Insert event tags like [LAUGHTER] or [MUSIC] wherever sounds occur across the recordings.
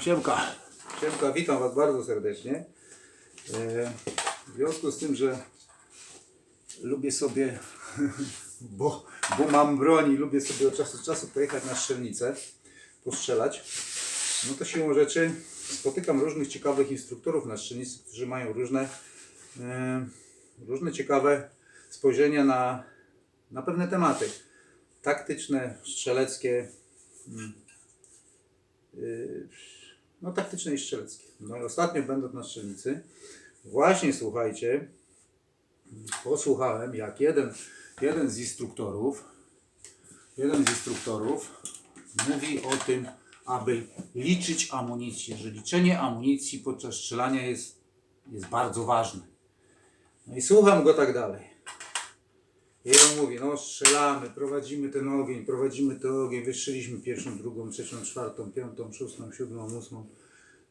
Siemka. Siemka, witam Was bardzo serdecznie. E, W związku z tym, że lubię sobie, [LAUGHS] bo, bo mam broń i lubię sobie od czasu do czasu pojechać na strzelnicę, postrzelać, no to siłą rzeczy spotykam różnych ciekawych instruktorów na strzelnicy, którzy mają różne, e, różne ciekawe spojrzenia na, na pewne tematy. Taktyczne, strzeleckie, Yy, no taktyczne i strzeleckie. No i ostatnio będąc na strzelnicy, właśnie słuchajcie, posłuchałem jak jeden, jeden z instruktorów, jeden z instruktorów mówi o tym, aby liczyć amunicję, że liczenie amunicji podczas strzelania jest, jest bardzo ważne. No i słucham go tak dalej. I on mówi, no strzelamy, prowadzimy ten ogień, prowadzimy ten ogień, wystrzeliśmy pierwszą, drugą, trzecią, czwartą, piątą, szóstą, siódmą, ósmą,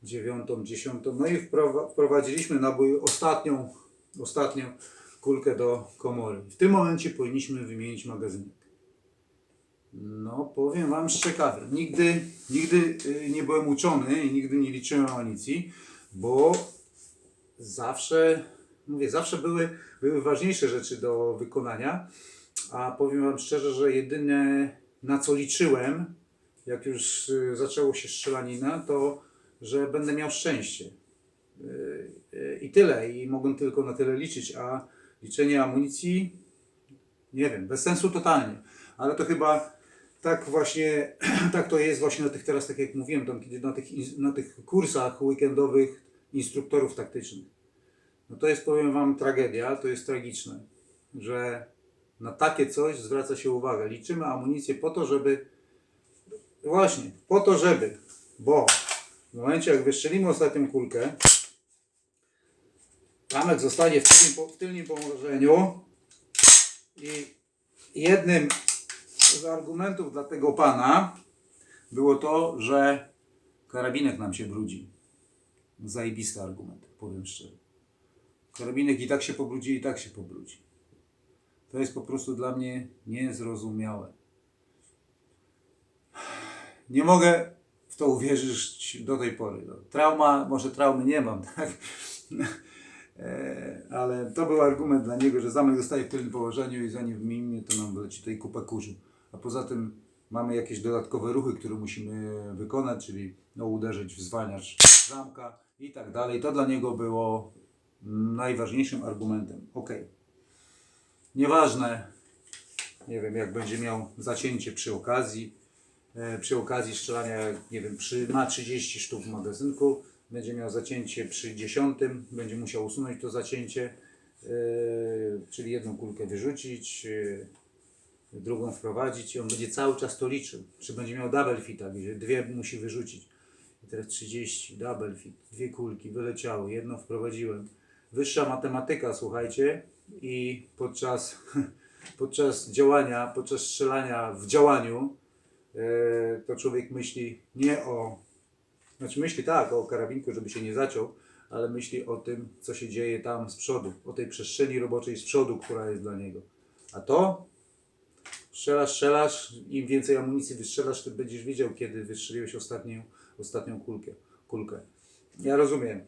dziewiątą, dziesiątą, no i wprowa- wprowadziliśmy nabój ostatnią, ostatnią kulkę do komory. W tym momencie powinniśmy wymienić magazynek. No, powiem Wam szczekawie, nigdy, nigdy y, nie byłem uczony i nigdy nie liczyłem amunicji, bo zawsze, mówię, zawsze były, były ważniejsze rzeczy do wykonania, a powiem Wam szczerze, że jedyne na co liczyłem, jak już y, zaczęło się strzelanina, to że będę miał szczęście. Y, y, I tyle, i mogłem tylko na tyle liczyć, a liczenie amunicji, nie wiem, bez sensu totalnie. Ale to chyba tak właśnie, [CLEARS THROAT] tak to jest właśnie na tych teraz, tak jak mówiłem, tam kiedy na tych, na tych kursach weekendowych instruktorów taktycznych. No to jest, powiem Wam, tragedia, to jest tragiczne, że na takie coś zwraca się uwagę. Liczymy amunicję po to, żeby, właśnie, po to, żeby, bo w momencie, jak wystrzelimy ostatnią kulkę, ramek zostanie w tylnym, w tylnym położeniu i jednym z argumentów dla tego pana było to, że karabinek nam się brudzi. Zajebisty argument, powiem szczerze. Karabinek i tak się pobrudzi, i tak się pobrudzi. To jest po prostu dla mnie niezrozumiałe. Nie mogę w to uwierzyć do tej pory. No. Trauma, może traumy nie mam, [LAUGHS] tak? E, Ale to był argument dla niego, że zamek zostaje w tylnym położeniu i zanim wymienimy, to nam wyleci tutaj kupa kurzu. A poza tym mamy jakieś dodatkowe ruchy, które musimy wykonać, czyli no, uderzyć w zwalniacz zamka i tak dalej. To dla niego było najważniejszym argumentem. Ok. Nieważne, nie wiem, jak będzie miał zacięcie przy okazji, e, przy okazji strzelania, nie wiem, przy, ma 30 sztuk w magazynku, będzie miał zacięcie przy 10, będzie musiał usunąć to zacięcie, e, czyli jedną kulkę wyrzucić, e, drugą wprowadzić i on będzie cały czas to liczył. Czy będzie miał double fita, gdzie dwie musi wyrzucić. I teraz 30, double fit, dwie kulki wyleciały, jedną wprowadziłem. Wyższa matematyka, słuchajcie, i podczas, [LAUGHS] podczas działania, podczas strzelania w działaniu, e, to człowiek myśli nie o, znaczy myśli tak o karabinku, żeby się nie zaciął, ale myśli o tym, co się dzieje tam z przodu, o tej przestrzeni roboczej z przodu, która jest dla niego. A to strzelasz, strzelasz, im więcej amunicji wystrzelasz, tym będziesz wiedział, kiedy wystrzeliłeś ostatnią, ostatnią kulkę, kulkę. Ja rozumiem,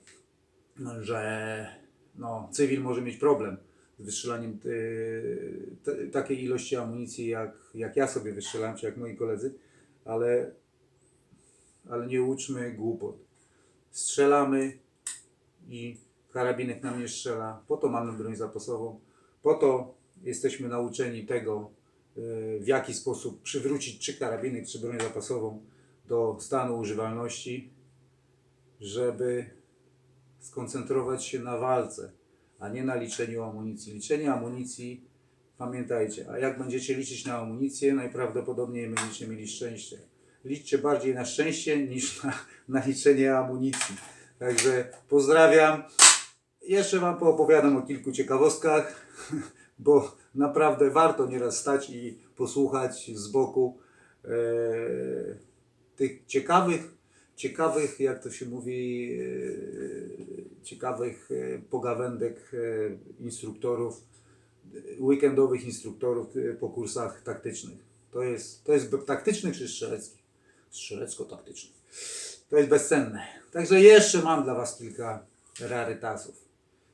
że no, cywil może mieć problem z wystrzelaniem y, takiej ilości amunicji, jak, jak ja sobie wystrzelam, czy jak moi koledzy, ale, ale nie uczmy głupot. Strzelamy i karabinek nam nie strzela. Po to mamy broń zapasową. Po to jesteśmy nauczeni tego, y, w jaki sposób przywrócić czy karabinek, czy broń zapasową do stanu używalności, żeby skoncentrować się na walce, a nie na liczeniu amunicji. Liczenie amunicji, pamiętajcie, a jak będziecie liczyć na amunicję, najprawdopodobniej będziecie mieli szczęście. Liczcie bardziej na szczęście niż na, na liczenie amunicji. Także pozdrawiam. Jeszcze Wam poopowiadam o kilku ciekawostkach, [LAUGHS] bo naprawdę warto nieraz stać i posłuchać z boku e, tych ciekawych, ciekawych, jak to się mówi, e, ciekawych e, pogawędek e, instruktorów, e, weekendowych instruktorów po kursach taktycznych. To jest, to jest taktyczny czy strzelecki? strzelecko-taktyczny. To jest bezcenne. Także jeszcze mam dla Was kilka rarytasów.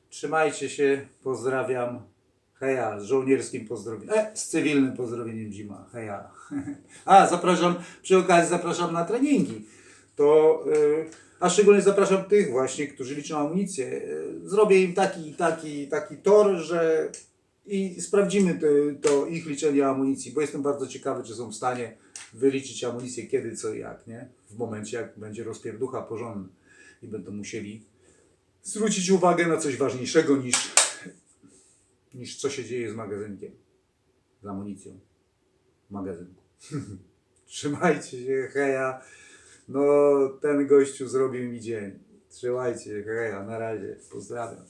Trzymajcie się, pozdrawiam. Heja, z żołnierskim pozdrowieniem, e, z cywilnym pozdrowieniem Dzima. Heja. [LAUGHS] A, zapraszam, przy okazji zapraszam na treningi. To, y, a szczególnie zapraszam tych właśnie, którzy liczą amunicję. Zrobię im taki, taki, taki tor, że i sprawdzimy to, to ich liczenie amunicji, bo jestem bardzo ciekawy, czy są w stanie wyliczyć amunicję kiedy, co i jak, nie? W momencie, jak będzie rozpierducha porządny i będą musieli zwrócić uwagę na coś ważniejszego niż, niż co się dzieje z magazynkiem, z amunicją w magazynku. [LAUGHS] Trzymajcie się, heja. No, ten gościu zrobił mi dzień. Trzymajcie heja, na razie. Pozdrawiam.